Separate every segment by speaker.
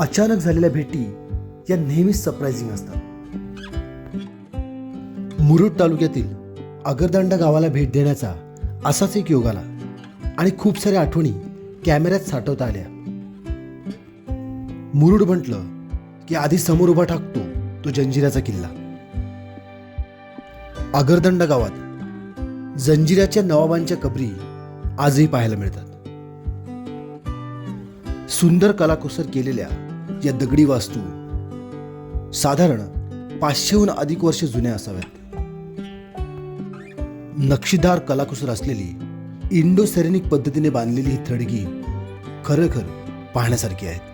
Speaker 1: अचानक झालेल्या भेटी या नेहमीच सरप्राइझिंग असतात. मुरुड तालुक्यातील अगरदांडा गावाला भेट देण्याचा असाच एक योग आला आणि खूप साऱ्या आठवणी कॅमेऱ्यात साठवता आल्या. मुरुड म्हटलं की आधी समोर उभा टाकतो तो जंजिराचा किल्ला. अगरदंड गावात जंजिराच्या नवाबांच्या कबरी आजही पाहायला मिळतात. सुंदर कलाकुसर केलेल्या या दगडी वास्तू साधारण पाचशेहून अधिक वर्ष जुन्या असाव्यात. नक्षीदार कलाकुसर असलेली इंडो सेरेनिक पद्धतीने बांधलेली ही थडगी खरोखर पाहण्यासारखी आहे.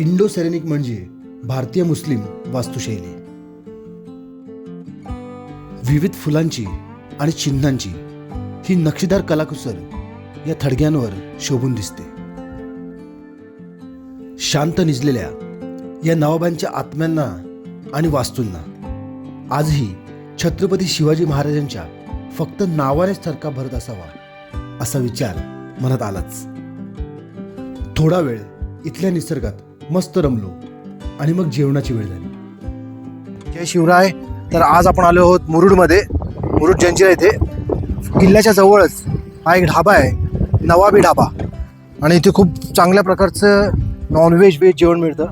Speaker 1: इंडो सेरेनिक म्हणजे भारतीय मुस्लिम वास्तुशैली. विविध फुलांची आणि चिन्हांची ही नक्षीदार कलाकुसर या थडग्यांवर शोभून दिसते. शांत निजलेल्या या नवाबांच्या आत्म्यांना आणि वास्तूंना आजही छत्रपती शिवाजी महाराजांच्या फक्त नावानेच थरका भरत असावा असा विचार मनात आलाच. थोडा वेळ इथल्या निसर्गात मस्त रमलो आणि मग जेवणाची वेळ झाली.
Speaker 2: जय शिवराय. तर आज आपण आलो आहोत मुरुडमध्ये. मुरुड जंजिरा इथे. किल्ल्याच्या जवळच हा एक ढाबा आहे. नवाबी ढाबा. आणि इथे खूप चांगल्या प्रकारचं नॉनव्हेज व्हेज जेवण मिळतं.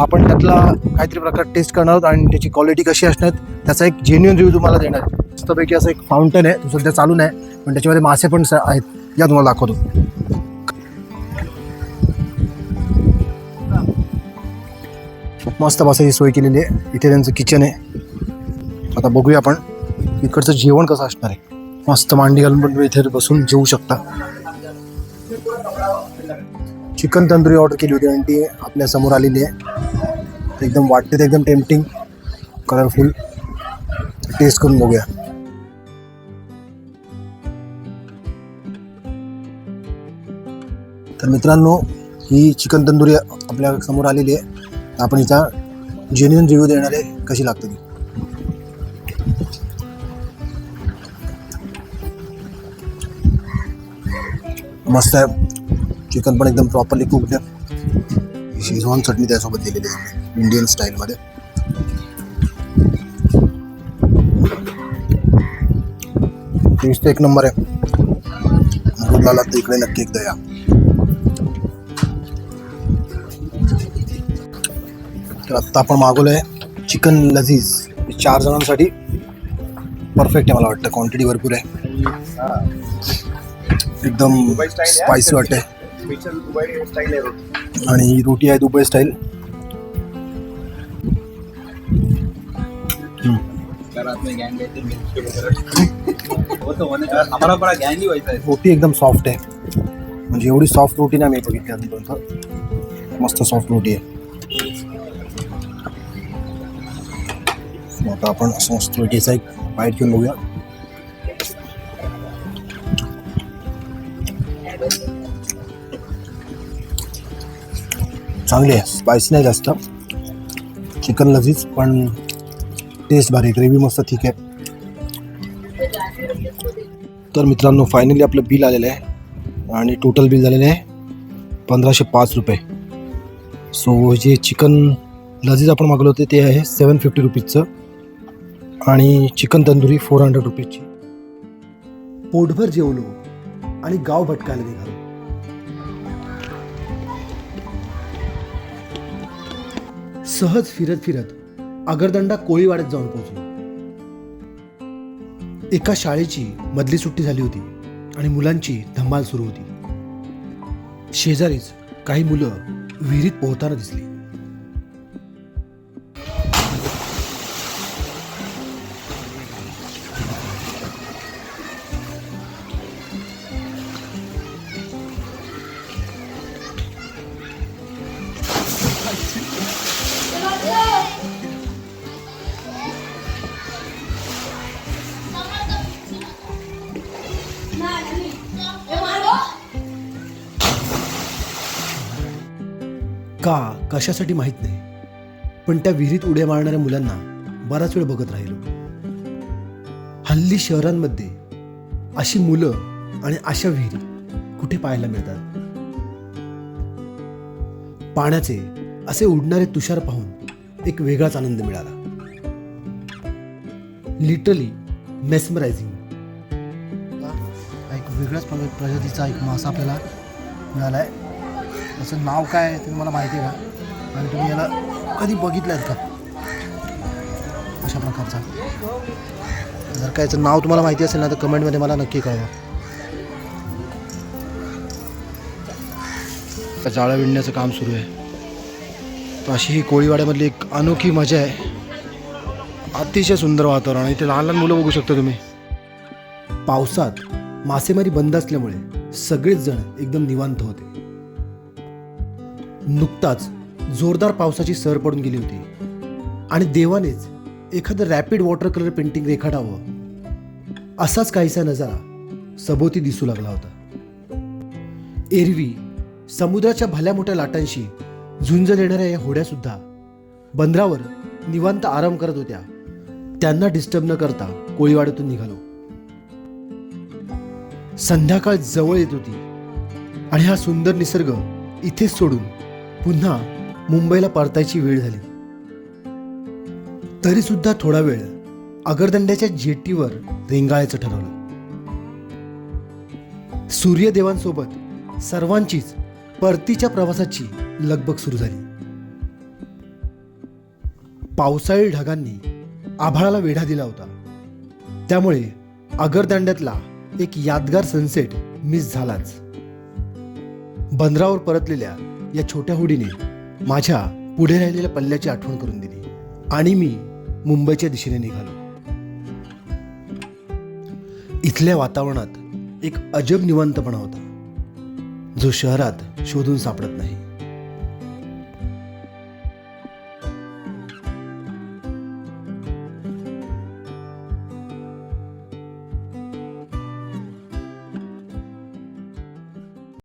Speaker 2: आपण त्यातला काहीतरी प्रकार टेस्ट करणार आहोत आणि त्याची क्वालिटी कशी असणार त्याचा एक जेन्युन रिव्ह्यू तुम्हाला देणार. मस्तपैकी असं एक फाउंटन आहे तो सध्या चालू नाही पण त्याच्यामध्ये मासे पण आहेत या तुम्हाला दाखवतो. मस्त बसायची सोय केलेली आहे. इथे त्यांचं किचन आहे. आता बघूया आपण इकडचं जेवण कसं असणार आहे. मस्त मांडी घालून पण तुम्ही इथे बसून जेवू शकता. चिकन तंदुरी ऑर्डर केली होती आणि ती आपल्यासमोर आलेली आहे. एकदम वाटते ते एकदम टेम्पटिंग कलरफुल टेस्ट करून बघूया. तर मित्रांनो ही चिकन तंदुरी आपल्यासमोर आलेली आहे. आपण हिचा जेन्युन रिव्ह्यू देणार आहे कशी लागते ती. मस्त आहे. चिकन पण एकदम प्रॉपरली कुकड आहे. शेजवान चटणी त्यासोबत दिलेली आहे इंडियन स्टाईलमध्ये टेस्ट एक नंबर आहे. मुरुडला तर इकडे नक्की एकदा या. तर आत्ता आपण मागवलं आहे चिकन लझीज हे चार जणांसाठी परफेक्ट आहे मला वाटतं. क्वांटिटी भरपूर आहे. एकदम स्पायसी वाटते आणि ही रोटी आहे दुबई स्टाईल
Speaker 3: हमारा बड़ा गैंग ही है
Speaker 2: रोटी एकदम सॉफ्ट आहे. म्हणजे एवढी सॉफ्ट रोटी नाही मी बघितली अजूनपर्यंत. मस्त सॉफ्ट रोटी आहे. आता आपण असं मस्त रोटीचा एक बाईट घेऊन बघूया. चांगली आहे. स्पायसी नाही जास्त. चिकन लजीज पण टेस्ट भारी ग्रेव्ही मस्त ठीक आहे. तर मित्रांनो फायनली आपलं बिल आलेलं आहे. आणि टोटल बिल झालेलं आहे पंधराशे पाच रुपये. सो जे चिकन लजीज आपण मागवलं होते ते आहे सेवन फिफ्टी रुपीजचं आणि चिकन तंदुरी फोर हंड्रेड रुपीजची
Speaker 1: पोटभर जेवलो आणि गाव भटकायला निघालो. सहज फिरत फिरत अगरदंडा कोळीवाड्यात जाऊन पोहोचलो. एका शाळेची मधली सुट्टी झाली होती आणि मुलांची धमाल सुरू होती. शेजारीच काही मुलं विहिरीत पोहताना दिसली. का? कशासाठी माहीत नाही. पण त्या विहिरीत उड्या मारणाऱ्या मुलांना बराच वेळ बघत राहिलो. हल्ली शहरांमध्ये अशी मुलं आणि अशा विहिरी कुठे पाहायला मिळतात? पाण्याचे असे उडणारे तुषार पाहून एक वेगळाच आनंद मिळाला. लिटरली मेस्मरायझिंग
Speaker 2: एक वेगळ्याच प्रजातीचा एक मासा आपल्याला मिळाला आहे त्याचं नाव काय आहे ते मला माहिती आहे का? आणि तुम्ही याला कधी बघितलं आहेत का? अशा प्रकारचा. जर का याचं नाव तुम्हाला माहिती असेल ना तर कमेंटमध्ये मला नक्की कळवा. जाळं विणण्याचं काम सुरू आहे. तर अशी ही कोळीवाड्यामधली एक अनोखी मजा आहे. अतिशय सुंदर वातावरण इथे लहान लहान मुलं बघू शकता तुम्ही.
Speaker 1: पावसात मासेमारी बंद असल्यामुळे सगळेच जण एकदम निवांत होते. नुकताच जोरदार पावसाची सर पडून गेली होती. आणि देवानेच एखादं रॅपिड वॉटर कलर पेंटिंग रेखाटावं असाच काहीसा नजारा सभोवती दिसू लागला होता. एरवी समुद्राच्या भल्या मोठ्या लाटांशी झुंज देणाऱ्या या होड्यासुद्धा बंदरावर निवांत आराम करत होत्या. त्यांना डिस्टर्ब न करता कोळीवाड्यातून निघालो. संध्याकाळ जवळ येत होती. आणि हा सुंदर निसर्ग इथेच सोडून पुन्हा मुंबईला परतायची वेळ झाली. तरी सुद्धा थोडा वेळ अगरदंड्याच्या जेटीवर रेंगाळायचं ठरवलं. सूर्यदेवांसोबत सर्वांचीच परतीच्या प्रवासाची लगबग सुरू झाली. पावसाळी ढगांनी आभाळाला वेढा दिला होता. त्यामुळे अगरदांड्यातला एक यादगार सनसेट मिस झालाच. बंदरावर परतलेल्या या छोट्या होडीने माझ्या पुढे राहिलेल्या पल्ल्याची आठवण करून दिली. आणि मी मुंबईच्या दिशेने निघालो. इथल्या वातावरणात एक अजब निवांतपणा होता. जो शहरात शोधून सापडत नाही.